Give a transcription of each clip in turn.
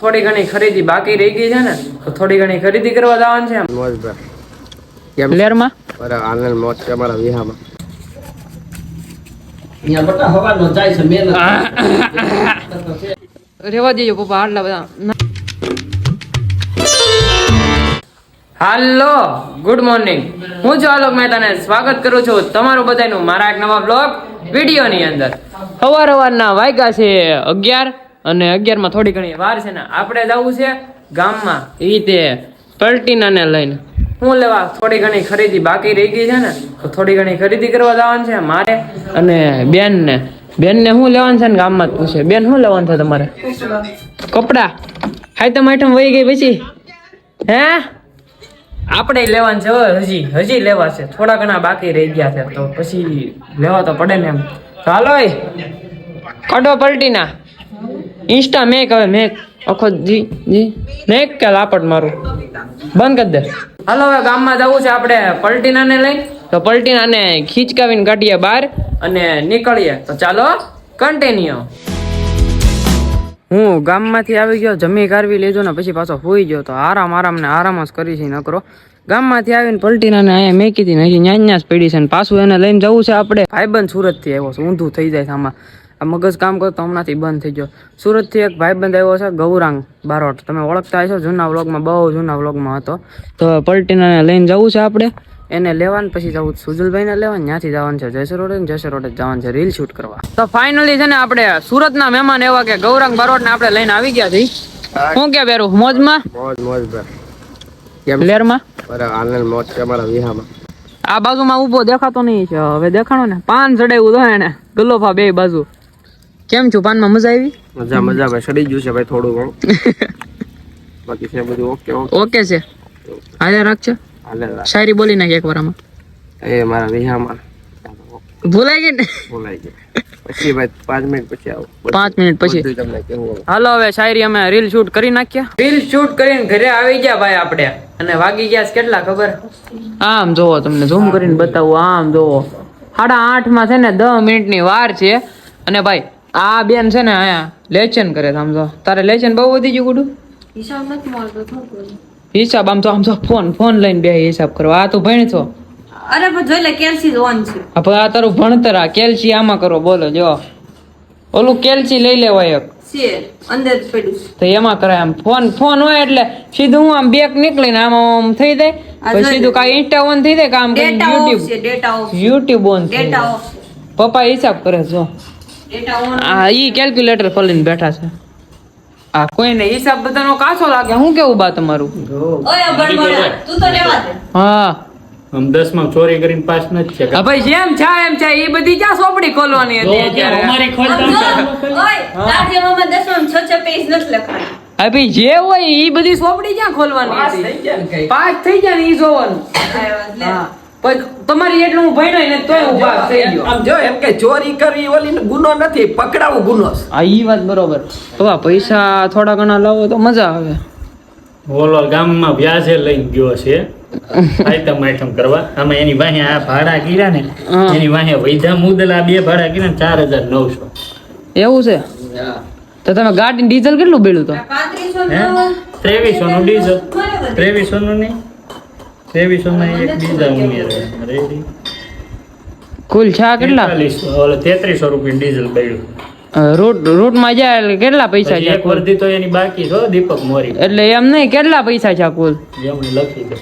થોડી ઘણી ખરીદી બાકી રહી ગઈ છે ને તો થોડી ઘણી ખરીદી કરવા જવાનું છે મોજ બર કેમ? લેરમાં? પર આનંદ મોજ છે અમારા વિહામાં. અહીંયા બટા હવાનો જાય છે મહેનત રેવા દેજો પપ્પા આટલા બધા. હાલો ગુડ મોર્નિંગ હું છું આલોક મહેતાને સ્વાગત કરું છું તમારું બધાનું મારા એક નવા બ્લોગ વિડીયોની અંદર. સવાર સવારના વાગ્યા છે અગિયાર. અને અગિયારમાં થોડી ઘણી વાર છે ને, આપણે જવું છે ગામમાં. એ પલટીના પલટીનાને લઈને. હું લેવા થોડી ઘણી ખરીદી બાકી રહી ગઈ છે ને, તો થોડી ઘણી ખરીદી કરવા જવાનું છે મારે અને બેનને. બેનને શું લેવાનું છે ને ગામમાં જ પૂછે. બેન, શું લેવાનું છે તમારે? કપડા. હાઈટમ આઈટમ વહી ગઈ પછી? હે? આપણે લેવાનું છે હજી હજી લેવા છે. થોડા ઘણા બાકી રહી ગયા છે, તો પછી લેવા તો પડે ને એમ. ચાલો કાઢો પલટીના. ઇન્સ્ટા મેક, હવે મેક. આખો જી જી. મેક કે લાપટ મારું? બંધ કરી દે. હાલો, હવે ગામમાં જવું છે આપણે પલટીનાને લઈ. તો પલટીનાને ખીચકાવીને કાઢીએ બહાર અને નીકળીએ. તો ચાલો કન્ટિન્યુ હું ગામમાંથી આવી ગયો, જમી કારવી લેજો ને પછી પાછો હોઈ ગયો. તો આરામ આરામ ને આરામ જ કરી છે, નકરો. ગામમાંથી આવીને પલટીના ને અહીંયા મેકી હતી હજી ન્યા જ પડી છે ને પાછું એને લઈને જવું છે આપણે. ભાઈબંધ સુરતથી આવ્યો છે, ઊંધું થઈ જાય આમાં. આ મગજ કામ કરતો હમણાંથી બંધ થઈ ગયો. સુરતથી એક ભાઈબંધ આવ્યો છે ગૌરાંગ બારોટ. તમે ઓળખતા હશો જૂના વ્લોગમાં બહુ જૂના વ્લોગમાં હતો. તો પલટીનાને લઈને જવું છે આપણે. એને લેવાનું પછી જવું સુજલભાઈને લેવાનું ત્યાંથી જવાનું છે જયસર રોડે ને જયસર રોડે જવાનું છે રીલ શૂટ કરવા. તો ફાઇનલી છે ને આપણે સુરતના મહેમાન એવા કે ગૌરાંગ બારોટ ને આપણે લઈને આવી ગયા છીએ. શું કે બેરું? મોજમાં? મોજ મોજ કેમ લેરમાં આનંદ મોજ છે અમારા વિહામાં. આ બાજુમાં ઊભો દેખાતો નહીં છે. હવે દેખાણો ને? પાન ચડાવ્યું તો એને. ગલોફા બે બાજુ. કેમ છું? પાનમાં મજા આવી? મજા મજા. ભાઈ સડી ગયું છે ભાઈ થોડું ઘણું. બાકી છે બધું ઓકે ઓકે. ઓકે છે? હાલે રાખજો હાલે શાયરી બોલી નાખી એક વારમાં એ મારા વિહામાં ભૂલાઈ ગઈ ને? ભૂલાઈ ગઈ. પછી ભાઈ પાંચ મિનિટ પછી આવો. પાંચ મિનિટ પછી. તમને કેવું હાલો હવે શાયરી અમે રીલ શૂટ કરી નાખ્યા. રીલ શૂટ કરીને ઘરે આવી ગયા ભાઈ આપણે. અને વાગી ગયા કેટલા ખબર? આમ જોવો તમને ઝૂમ કરીને બતાવું આમ જોવો. સાડા આઠમાં છે ને દસ મિનિટની વાર છે. અને ભાઈ આ બેન છે ને અહીંયા લેચન કરે સમજો તારે લેચન બહુ વધી ગયું ગુડું? હિસાબ આમ તો આમ તો ફોન ફોન લઈને બે હિસાબ કરો. આ તો ભણ છો. અરે પણ જોઈ લે કેલ્સી ઓન છે. હવે આ તારું ભણતર આ કેલ્સી આમાં કરો બોલો જો. ઓલું કેલ્સી લઈ લેવાય એક. અંદર પડ્યું તો એમાં કરાય આમ. ફોન ફોન હોય એટલે સીધું હું આમ બેક નીકળીને આમ આમ થઈ જાય. પછી સીધું કાંઈ ઇન્સ્ટા ઓન થઈ જાય કામ યુટ્યુબ યુટ્યુબ ઓન પપ્પા હિસાબ કરે જો. આ ઈ કેલ્ક્યુલેટર ખોલીને બેઠા છે. આ કોઈને હિસાબ બધાનો કાચો લાગે હું કેવું બા તમારું? તું તો લેવા દે. હા. આમ દસમાં ચોરી કરીને પાસ નથી છે હા ભાઈ જેમ છે એમ છે એ બધી ક્યાં સોપડી ખોલવાની હતી અત્યારે? અમારી ખોલતા દસમાં છ છ પેજ નથી લખવાના. હા ભાઈ જે હોય એ બધી સોપડી ક્યાં ખોલવાની હતી? પાસ થઈ જાય ને એ જોવાનું. હા તમારી એટલું હું ભણ્યો ને તોય ઊભા થઈ ગયો. આમ જો એમ કે ચોરી કરવી ઓલી ગુનો નથી પકડાવું ગુનો આ ઈ વાત બરોબર. તો પૈસા થોડા ઘણા લાવો તો મજા આવે. ઓલો ગામમાં વ્યાજે લઈ ગયો છે. આઈટમ આઈટમ કરવા. આમાં એની વાહે આ ભાડા કીરા ને. એની વાહે વૈધા મુદલા બે ભાડા ને ચાર હજાર નવસો. એવું છે? તો તમે ગાડી ડીઝલ કેટલું બેડું તો? ત્રેવીસો નું ડીઝલ. ત્રેવીસો નું નહીં? ત્રેવીસો માં એક બીજા ઉમેરે. રેડી કુલ છા કેટલા? ઓલો તેત્રીસો રૂપિયા ડીઝલ પડ્યું. રૂટ રૂટમાં જાય એટલે કેટલા પૈસા છે એક વર્ધી તો એની બાકી છો દીપક મોરી. એટલે એમ નહીં કેટલા પૈસા છે કુલ? જેમણે લખી દે.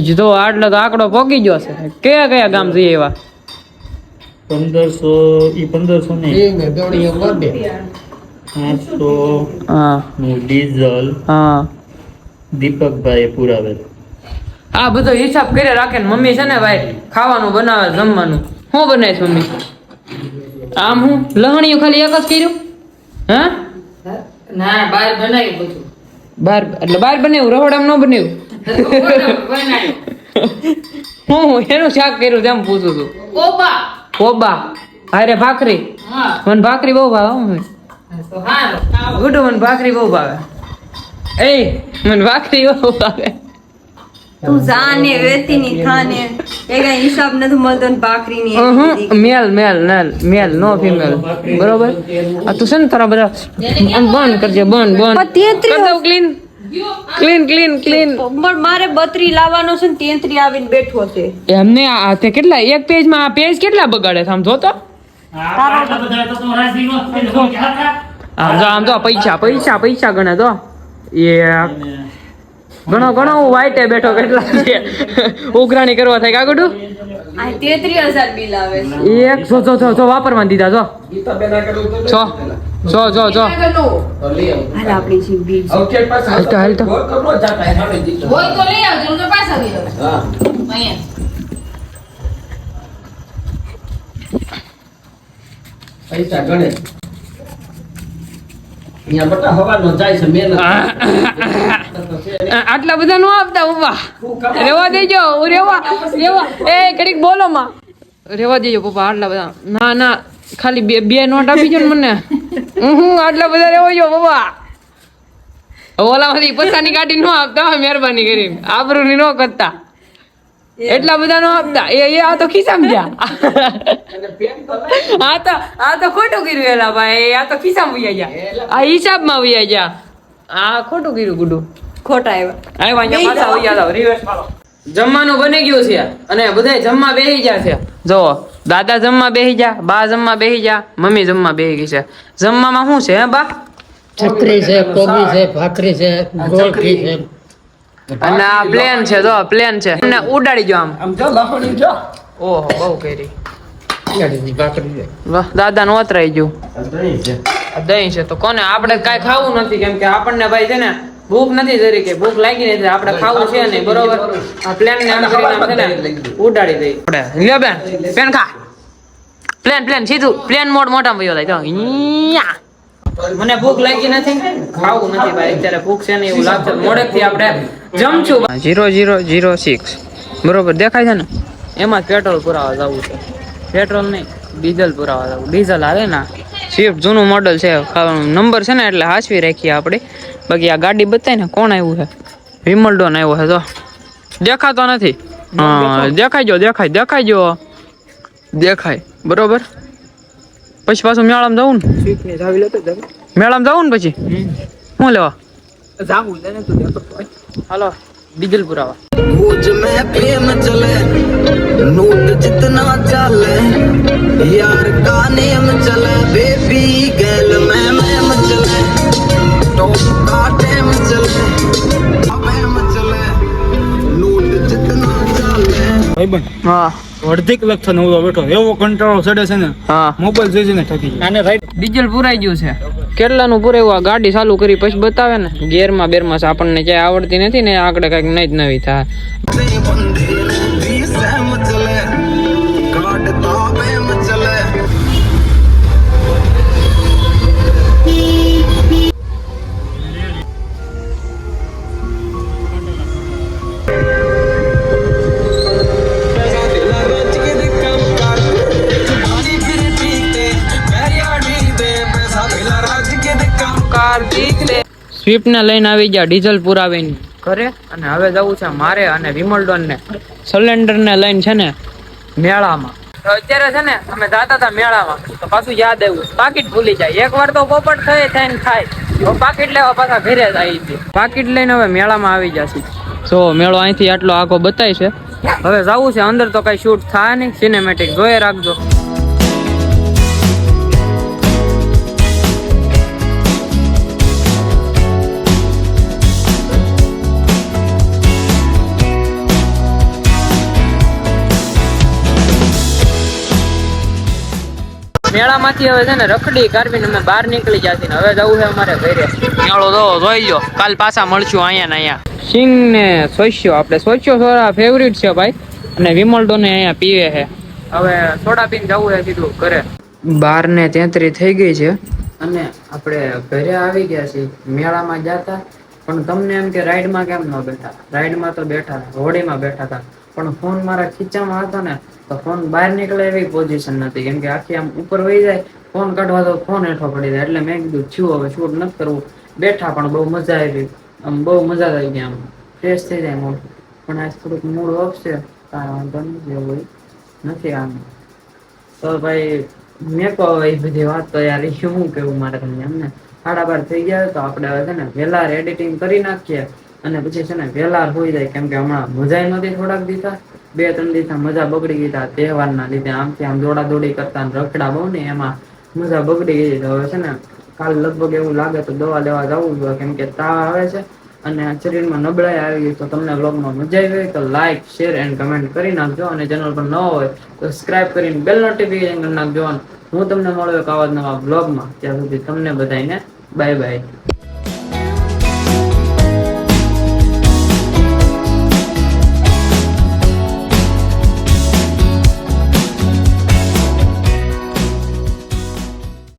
હજી તો આટલો તો આંકડો પોકી ગયો છે. કયા કયા ગામ જઈએ એવા પંદરસો ઈ પંદરસો ને આઠસો હા. ડીઝલ હા. દીપકભાઈ પુરાવેલ. આ બધો હિસાબ કરી રાખે ને મમ્મી છે ને ભાઈ ખાવાનું બનાવે જમવાનું. શું બનાવીશ મમ્મી? આમ હું? લહણીયું ખાલી એક જ કર્યું? હા? ના બાર બનાવ્યું બધું. બાર એટલે બાર બનાવ્યું રહોડામ ન બનાવ્યું? હું હું એનું શાક કર્યું તેમ પૂછું છું. કોબા. કોબા? અરે ભાખરી? મને ભાખરી બહુ ભાવે મમ્મી ગુડુ મને ભાખરી બહુ ભાવે. એ મને ભાખરી બહુ ભાવે. તું જાને વેતી ની થાને. એ હિસાબ નથી મળતો ને ભાખરી મેલ મેલ મેલ મેલ નો ફિમેલ બરોબર આ તું છે ને તારા બધા આમ બંધ કરજે બંધ બંધ. તેત્રી ક્લીન ક્લીન ક્લીન ક્લીન પણ મારે બત્રી લાવવાનો છે ને તેત્રી આવીને બેઠો છે. એમને આ તે કેટલા? એક પેજમાં આ પેજ કેટલા બગાડે છે? આમ જો તો. જો આમ જો પૈસા પૈસા પૈસા ગણે તો એક ઘણો ઘણો હું વાઈટે બેઠો કેટલા છે? ઉઘરાણી કરવા થાય કાગડું? આ તેત્રી હજાર બિલ એક જો જો જો જો વાપરવા દીધા છો છો છો. છો છે. હાલતો, હાલતો. પૈસા ગણે અહીંયા બટા હવાનો જાય છે મહેનત આ- આટલા બધા નો આપતા ઊભા. રેવા દેજો હું રેવા રેવા એ ઘડીક બોલો માં. રેવા દેજો પપ્પા આટલા બધા. ના ના ખાલી બે બે નોટ આપી ને મને. હું આટલા બધા રેવા જો પપ્પા. ઓલામાંથી પૈસાની કાઢી નો આપતા હો, મહેરબાની કરી આબરૂની નો કરતા. એટલા બધા નો આપતા એ એ આ તો ખિસ્સામાં ગયા. આ તો આ તો ખોટું કર્યું એલા ભાઈ. આ તો ખિસ્સામાં વયા ગયા આ હિસાબમાં વયા ગયા આ ખોટું કર્યું ગુડુ. ખોટા આવ્યા. આવ્યા અહીંયા પાછા વહી જાવ રિવર્સ મારો જમવાનું બની ગયું છે. અને બધાય જમવા બેહી ગયા છે. જો દાદા જમવા બેહી જા બા જમવા બેહી જા મમ્મી જમવા બેહી ગઈ છે. જમવામાં શું છે હે બા? ચકરી છે કોબી છે ભાખરી છે ગોળખી છે. અને આ પ્લેન છે જો પ્લેન છે. અને ઉડાડી જો આમ. આમ જો લહણી જો. ઓહો બહુ કરી. વાહ દાદા નું ઓતરાઈ ગયું. દહીં છે. આ દહીં છે તો કોને? આપણે કાંઈ ખાવું નથી કેમ કે આપણને ભાઈ છે ને ભૂખ નથી જરી કે ભૂખ લાગી નથી આપણે ખાવું છે નહીં બરોબર? આ પ્લેન ને આમ કરીને આમ છે ને ઉડાડી દઈ. આપણે લ્યો બેન પેન ખા. પ્લેન પ્લેન સીધું. પ્લેન મોડ મોટામાં વયો થાય તો ઈયા. મને ભૂખ લાગી નથી. ખાવું નથી ભાઈ અત્યારે ભૂખ છે ને એવું લાગશે મોડેથી આપણે જમશું. ઝીરો ઝીરો ઝીરો સિક્સ બરોબર દેખાય છે ને? એમાં જ પેટ્રોલ પુરાવા જવું છે. પેટ્રોલ નહીં ડીઝલ પુરાવા જવું. ડીઝલ આવે ને સ્વિફ્ટ જૂનું મોડલ છે નંબર છે ને એટલે હાચવી રાખીએ આપણે. બાકી આ ગાડી બતાવીને ને કોણ આવ્યું છે? વિમલડોન આવ્યો છે તો દેખાતો નથી. દેખાય જો દેખાય દેખાય જો દેખાય બરોબર? પછી પાછું મેળામાં જવું ને? સ્વીટ ને જાવી લેતો તમે. મેળામાં જવું ને પછી? શું લેવા? જાવું લે તો હાલો ડીઝલ પુરાવા ભુજ મે પ્રેમ ચલે નોટ જિતના ચાલે. યાર કા નેમ ચલે બેબી ગર્લ મે મેમ ચલે. ટોપ કા ટેમ ભાઈ બન હા. અડધી કલાક થયો નવરો બેઠો. એવો કંટાળો ચડે છે ને હા. મોબાઈલ જોઈ જોઈને થકી આને રાઈટ ડીઝલ પુરાઈ ગયું છે. કેટલાનું પુરાયું? આ ગાડી ચાલુ કરી પછી બતાવે ને. ગેરમાં બેરમાં આપણને ક્યાંય આવડતી નથી ને આગળ કંઈક નહીં જ નવી થાય. સ્વિફ્ટ ને લઈને આવી ગયા ડીઝલ પુરાવીને. ઘરે? અને હવે જવું છે મારે અને વિમલડોન ને સિલિન્ડર ને લઈને છે ને મેળામાં. તો અત્યારે છે ને અમે જાતા હતા મેળામાં. તો પાછું યાદ આવ્યું પાકીટ ભૂલી જાય. એક વાર તો પોપટ થઈ થઈને ખાય. પાકીટ લેવા પાછા ઘરે જ આવી છે પાકીટ લઈને હવે મેળામાં આવી જશે. જો મેળો અહીંથી આટલો આખો બતાય છે. હવે જવું છે અંદર તો કઈ શૂટ થાય નહીં. સિનેમેટિક જોઈએ રાખજો. મેળામાંથી હવે છે ને રખડી કાઢવીને અમે બહાર નીકળી જતી ને હવે જવું છે અમારે ઘરે. મેળો તો જોઈ લો કાલ પાછા મળશું અહીંયા ને અહીંયા. સિંગ ને સોસ્યો આપણે. સોસ્યો સોરા ફેવરિટ છે ભાઈ. અને વિમલડો ને અહીંયા પીવે છે. હવે સોડા પીને જવું છે સીધું ઘરે. બાર ને તેત્રી થઈ ગઈ છે. અને આપણે ઘરે આવી ગયા છીએ. મેળામાં જતા. પણ તમને એમ કે રાઈડમાં કેમ ન બેઠા? રાઈડમાં તો બેઠા. હોડીમાં બેઠા હતા. પણ ફોન મારા ખીચામાં હતો ને, તો ફોન બહાર નીકળે એવી પોઝિશન નથી. કેમ કે આખી આમ ઉપર વહી જાય ફોન કાઢવા તો ફોન હેઠો પડી જાય. એટલે મેં કીધું, છું હવે શૂટ નથી કરવું. બેઠા પણ બહુ મજા આવી. આમ બહુ મજા આવી ગઈ આમ. ફ્રેશ થઈ જાય મોઢું પણ આજ થોડુંક મૂડ ઓફ છે, કાંઈ વાંધો એવું હોય. નથી આમ. તો ભાઈ, મેં કહો એ બધી વાત તો યાર શું કેવું મારે તમને? એમને સાડા બાર થઈ ગયા તો આપણે હવે છે ને, વહેલા એડિટિંગ કરી નાખીએ. અને પછી છે ને વહેલા હોઈ જાય, કેમ કે હમણાં મજા નથી થોડાક દીધા. બે, ત્રણ દિવસ મજા બગડી ગઈ હતા તહેવારના લીધે. આમથી આમ દોડા દોડી કરતા રખડા બહુ ને એમાં મજા બગડી ગઈ. હવે છે ને કાલ લગભગ એવું લાગે તો દવા લેવા જવું જોઈએ કેમ કે તાવ આવે છે અને શરીરમાં નબળાઈ આવી ગઈ. તો તમને બ્લોગમાં મજા આવી હોય તો લાઈક શેર એન્ડ કમેન્ટ કરી નાખજો. અને ચેનલ પર ન હોય તો સબસ્ક્રાઇબ કરીને બેલ નોટિફિકેશન કરી નાખજો. હું તમને મળ્યો એક આવા નવા બ્લોગમાં ત્યાં સુધી તમને બધાને બાય બાય